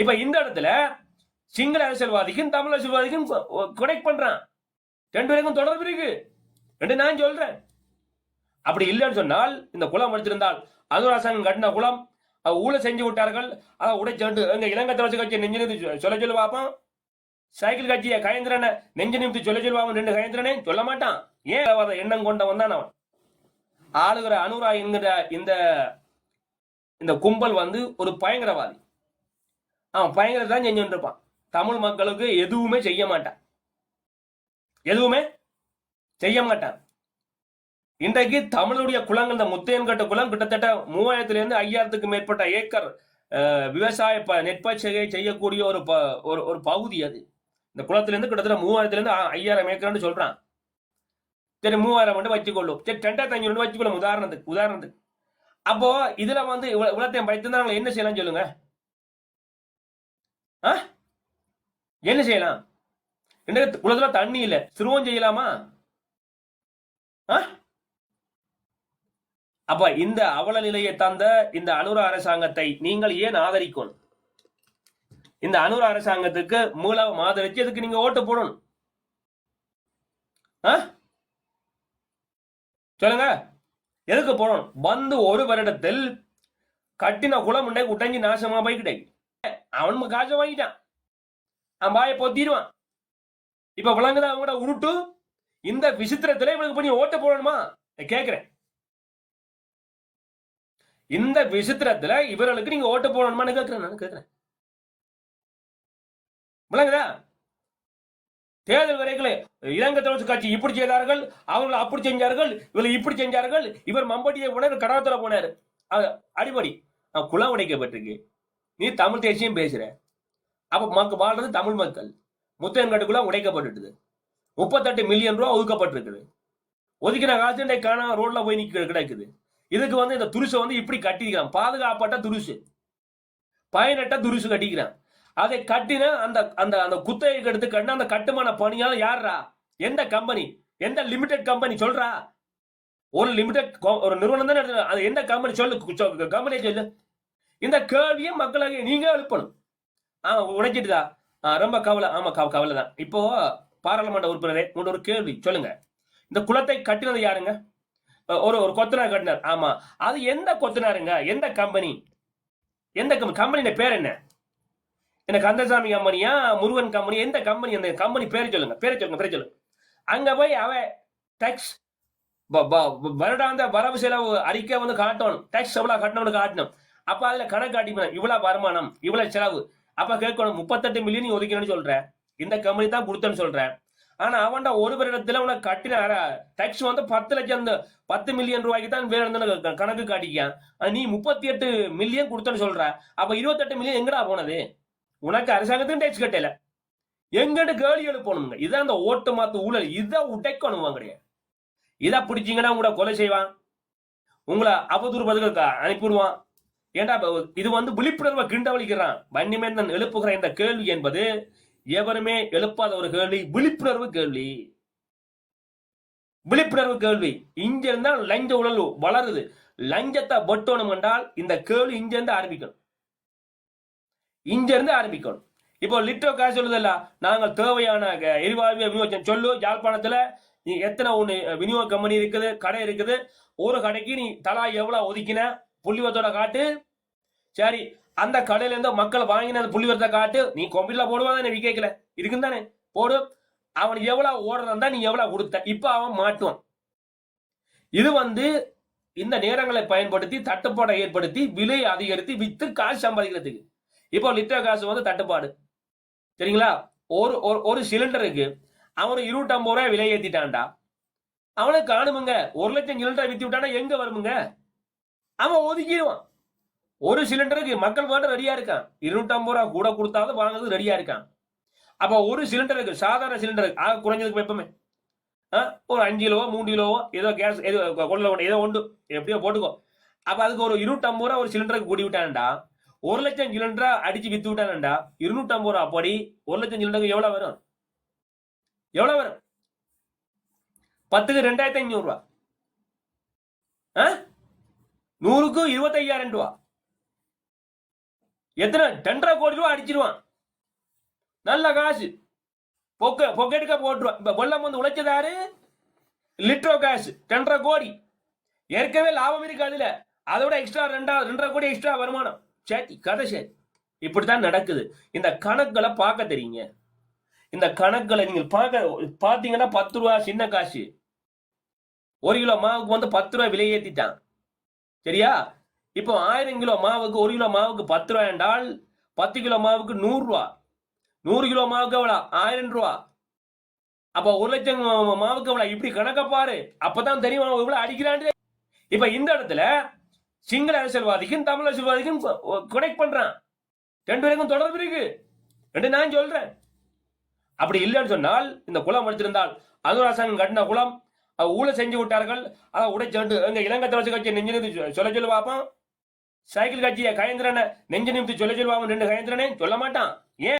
இப்ப இந்த இடத்துல சிங்கள அரசியல்வாதிக்கும் தமிழ் அரசியல்வாதிக்கும் கொடைக் பண்றான். ரெண்டு பேருக்கும் தொடர்பு இருக்கு. ரெண்டு நான் சொல்றேன். அப்படி இல்லைன்னு சொன்னால் இந்த குளம் வச்சிருந்தால் அனுராசன் கட்டின குளம் ஊழல் செஞ்சு விட்டார்கள் அதை உடைச்சு எங்க இலங்கை தமிழ் கட்சி நெஞ்சு நிமித்தி சொல்ல சொல்லி பார்ப்போம் சைக்கிள் கட்சியை கயந்திரனை நெஞ்சு நிமித்து சொல்ல சொல்லுவாங்க ரெண்டு கயந்திரனே சொல்ல மாட்டான். ஏன் எண்ணம் கொண்டவன் தான் அவன்? ஆளுகிற அனுரா என்கிற இந்த இந்த கும்பல் வந்து ஒரு பயங்கரவாதி. அவன் பயங்கரம் தான் செஞ்சுட்டு இருப்பான் தமிழ் மக்களுக்கு எதுவுமே செய்ய மாட்டான். எதுவுமே செய்ய மாட்டான். இன்றைக்கு தமிழுடைய குளங்கள் இந்த முத்தையன் கட்ட குளம் கிட்டத்தட்ட மூவாயிரத்துல இருந்து ஐயாயிரத்துக்கு மேற்பட்ட ஏக்கர் விவசாய ப நெற்பயிற்சியை செய்யக்கூடிய ஒரு ப- ஒரு ஒரு பகுதி அது. இந்த குளத்திலேருந்து கிட்டத்தட்ட மூவாயிரத்துலேருந்து ஆ- ஐயாயிரம் ஏக்கர்னு சொல்கிறான் சரி மூவாயிரம் மட்டும் வச்சுக்கொள்ளும். சரி ரெண்டாயிரத்தி ஐநூறு வச்சுக்கொள்ளும். உதாரணத்துக்கு உதாரணத்துக்கு. அப்போ இதுல வந்து இவ்வளோ இவ்வளத்தையும் வைத்திருந்தா என்ன செய்யலாம்னு சொல்லுங்க? என்ன செய்யலாம்? என்ன உலகத்துல தண்ணி இல்ல. சிறுவம் செய்யலாமா? ஆ? அப்ப இந்த அவல நிலையை தந்த இந்த அனுர அரசாங்கத்தை நீங்கள் ஏன் ஆதரிக்கணும்? இந்த அனுர அரசாங்கத்துக்கு மூலம் ஆதரிச்சு அதுக்கு நீங்க ஓட்டு போடணும்? சொல்லுங்க. எதுக்கு போடணும்? வந்து ஒரு வருடத்தில் கட்டின குளம் உண்டை உடைஞ்சு நாசமா போய்கிட்டே அவன் காசை வாங்கிட்டான். அவன் பாய பொத்திடுவான். இப்ப விளங்குதா அவங்களோட உருட்டு? இந்த விசித்திரத்துல இவனுக்கு பண்ணி ஓட்டு போடணுமா? கேக்குறேன். இந்த விசித்திரத்துல இவர்களுக்கு நீங்க ஓட்டு போடணுமான்னு கேக்குறேன் நான் கேக்குறேன். விளங்குதா? தேர்தல் வரைகளை இலங்கை தமிழ் கட்சி இப்படி செய்தார்கள் அவர்கள் அப்படி செஞ்சார்கள் இவர்கள் இப்படி செஞ்சார்கள் இவர் மம்பட்டியை போனார் கடவுத்துல போனார். அடிபடி. அடிப்படி அவன் குளம் உடைக்கப்பட்டிருக்கு. நீ தமிழ் தேசியம் பேசுற. அப்ப மக்கள் வாழ்றது தமிழ் மக்கள். முத்தையன்காட்டுக்குள்ள உடைக்கப்பட்டுட்டுது. முப்பத்தெட்டு மில்லியன் ரூபா ஒதுக்கப்பட்டிருக்குது. ஒதுக்கின காசு இன்றைக்கு காணாம ரோட்ல போய் நிக்க கிடக்குது. இதுக்கு வந்து இந்த துருசை வந்து இப்படி கட்டிக்கிறான். பாதுகாப்பட்ட துருசு. பயனட்ட துருசு கட்டிக்கிறான். அதை கட்டின அந்த அந்த அந்த குத்தகைக்கு எடுத்து கட்டின அந்த கட்டுமான பணியால் யாரா எந்த கம்பெனி எந்த லிமிடெட் கம்பெனி சொல்றா? ஒரு லிமிடெட் ஒரு நிறுவனம் தானே எடுத்து- அது எந்த கம்பெனி சொல்லு கம்பெனி சொல்லு. இந்த கேள்வியை மக்களாக நீங்க எழுப்பணும். ஆ உடைச்சிட்டுதா ஆ, ரொம்ப கவலை. ஆமா கவலை தான் இப்போ பாராளுமன்ற உறுப்பினரே உங்களோட ஒரு கேள்வி சொல்லுங்க. இந்த குளத்தை கட்டினது யாருங்க? ஒரு ஒரு கொத்தனார் கட்டினார். ஆமா. அது எந்த கொத்தனாருங்க? எந்த கம்பெனி? எந்த கம்பெனி கம்பெனியோட பேர் என்ன? என்ன கந்தசாமி கம்பெனியா முருகன் கம்பெனி எந்த கம்பெனி? அந்த கம்பெனி பேர் சொல்லுங்க. பேரை சொல்லுங்க பேரை சொல்லுங்க. அங்க போய் அவ டேக்ஸ் வருடாந்த வரவு செலவு அறிக்கை வந்து காட்டணும். டேக்ஸ் எவ்வளவு கட்டணும்னு காட்டணும். அப்ப அதுல கணக்கு காட்டிக்கணும் இவ்வளவு வருமானம் இவ்வளவு செலவு. அப்ப கேட்கணும் முப்பத்தெட்டு மில்லியன் நீ ஒதுக்கணும்னு சொல்றேன் இந்த கம்பெனி தான் கொடுத்தேன்னு சொல்றேன் ஆனா அவன்டா ஒரு வருடத்துல உனக்கு கட்டின டேக்ஸ் வந்து பத்து லட்சம் பத்து மில்லியன் ரூபாய்க்கு தான் வேற கணக்கு காட்டிக்கான் நீ முப்பத்தி எட்டு மில்லியன் கொடுத்தேன்னு சொல்ற. அப்ப இருபத்தெட்டு மில்லியன் எங்கடா போனது? உனக்கு அரசாங்கத்துக்கு டேக்ஸ் கட்டல. எங்கிட்டு கேள்வி எழுப்பணுங்க? இதான் அந்த ஓட்டு மாத்து ஊழல். இதை உடைக்கணும் கிடையாது இதை பிடிச்சீங்கன்னா உங்களை கொலை செய்வான். உங்களை அவதூறு பதிலுக்கு அனுப்பிடுவான் ஏன்டா இது வந்து விழிப்புணர்வை கிண்டவழிக்கிறான். வன்னிமேந்தன் எழுப்புகிற இந்த கேள்வி என்பது எவருமே எழுப்பாத ஒரு கேள்வி விழிப்புணர்வு கேள்வி. விழிப்புணர்வு கேள்வி. இங்கிருந்தா லஞ்ச உழல் வளருது. லஞ்சத்தை வெட்டணும் என்றால் இந்த கேள்வி இங்கிருந்து ஆரம்பிக்கணும். இங்கிருந்து ஆரம்பிக்கணும். இப்போ லிட்டோ காசு சொல்லுதல்ல நாங்கள் தேவையான க- எரிவாயு விநியோகம் சொல்லு யாழ்ப்பாணத்துல நீ எத்தனை ஒண்ணு விநியோக கம்பெனி இருக்குது கடை இருக்குது. ஒரு கடைக்கு நீ தலா எவ்வளவு ஒதுக்கின? புள்ளிவத்தோட காட்டு சரி அந்த கடையில இருந்து மக்கள் வாங்கின அந்த புள்ளிவரத்தை காட்டு நீ கொம்பில போடுவான் தானே விக்கல இருக்குன்னு தானே? போடு. அவன் எவ்வளவு ஓடுறதா நீ எவ்வளவு கொடுத்த இப்ப அவன் மாட்டுவான். இது வந்து இந்த நேரங்களை பயன்படுத்தி தட்டுப்பாடை ஏற்படுத்தி விலை அதிகரித்து வித்து காசு சம்பாதிக்கிறதுக்கு. இப்போ லிட்டர் காசு வந்து தட்டுப்பாடு. சரிங்களா? ஒரு ஒரு- ஒரு சிலிண்டருக்கு அவன் இருபத்தம்பது ரூபாய் விலை ஏத்திட்டான்டா. அவனை காணுமுங்க. ஒரு லட்சம் சிலிண்டரை வித்து விட்டானா எங்க வருமுங்க? அவன் ஒதுக்கிடுவான். ஒரு சிலிண்டருக்கு மக்கள் வாங்க ரெடியா இருக்கான். இருநூற்றம்பது ரூபா கூட கொடுத்தாலும் வாங்குறது ரெடியா இருக்கான். அப்ப ஒரு சிலிண்டருக்கு சாதாரண சிலிண்டருக்கு ஆக குறைஞ்சதுக்கு எப்பவுமே? ஆ, ஒரு அஞ்சு கிலோவோ மூணு கிலோவோ ஏதோ கேஸ் ஏதோ கொள்ள ஏதோ ஒன்று எப்படியோ போட்டுக்கோ. அப்ப அதுக்கு ஒரு இருநூற்றம்பது ரூபா ஒரு சிலிண்டருக்கு கூடி விட்டான்டா. ஒரு லட்சம் சிலிண்டரா அடிச்சு வித்து விட்டானண்டா இருநூற்றம்பது ரூபா அப்படி ஒரு லட்சம் சிலிண்டருக்கு எவ்வளவு வரும்? எவ்வளவு வரும்? பத்துக்கு ரெண்டாயிரத்தி ஐநூறு ரூபா. ஆ? நூறுக்கு இருபத்தையாயிரம் ரூபா. எத்தனை? ரெண்டரை கோடி ரூபா அடிச்சிருவான். நல்ல காசு. பொக்க பொக்கெட்டுக்க போட்டுருவான். இப்ப கொல்லம் வந்து உழைச்சதாரு லிட்ரோ காசு. ரெண்டரை கோடி. ஏற்கனவே லாபம் இருக்கு அதுல. அதோட எக்ஸ்ட்ரா ரெண்டா ரெண்டரை கோடி எக்ஸ்ட்ரா வருமானம். சேத்தி கதை சேத்தி. இப்படித்தான் நடக்குது. இந்த கணக்குகளை பார்க்க தெரியுங்க. இந்த கணக்குகளை நீங்கள் பார்க்க பார்த்தீங்கன்னா பத்து ரூபா சின்ன காசு. ஒரு கிலோ மாவுக்கு வந்து பத்து ரூபா விலை ஏற்றிட்டான் சரியா? இப்போ ஆயிரம் கிலோ மாவுக்கு ஒரு கிலோ மாவுக்கு பத்து ரூபா என்றால் பத்து கிலோ மாவுக்கு நூறுரூவா நூறு கிலோ மாவுக்கு எவ்வளோ? ஆயிரம் ரூபா. அப்போ ஒரு லட்சம் மாவுக்கு எவ்வளோ? இப்படி கணக்க பாரு. அப்பதான் தெரியும் அவன் இவ்வளவு அடிக்கிறான் இப்போ இந்த இடத்துல சிங்கள அரசியல்வாதிக்கும் தமிழ் அரசியல்வாதிக்கும் கனெக்ட் பண்றான். ரெண்டு பேருக்கும் தொடர்பு இருக்கு. ரெண்டு நான் சொல்றேன். அப்படி இல்லைன்னு சொன்னால் இந்த குளம் வச்சிருந்தால் அது அரசாங்கம் கட்டின குளம் அது ஊழல் செஞ்சு விட்டார்கள். அதை உடைச்சு எங்க இலங்கை தலைச்சு கட்சி நெஞ்சு சொல்ல சொல்லு பார்ப்போம் சைக்கிள் கட்சியை கயந்திரனை நெஞ்சு நிமித்து சொல்ல சொல்லுவாங்க ரெண்டு கயந்திரனே சொல்ல மாட்டான். ஏன்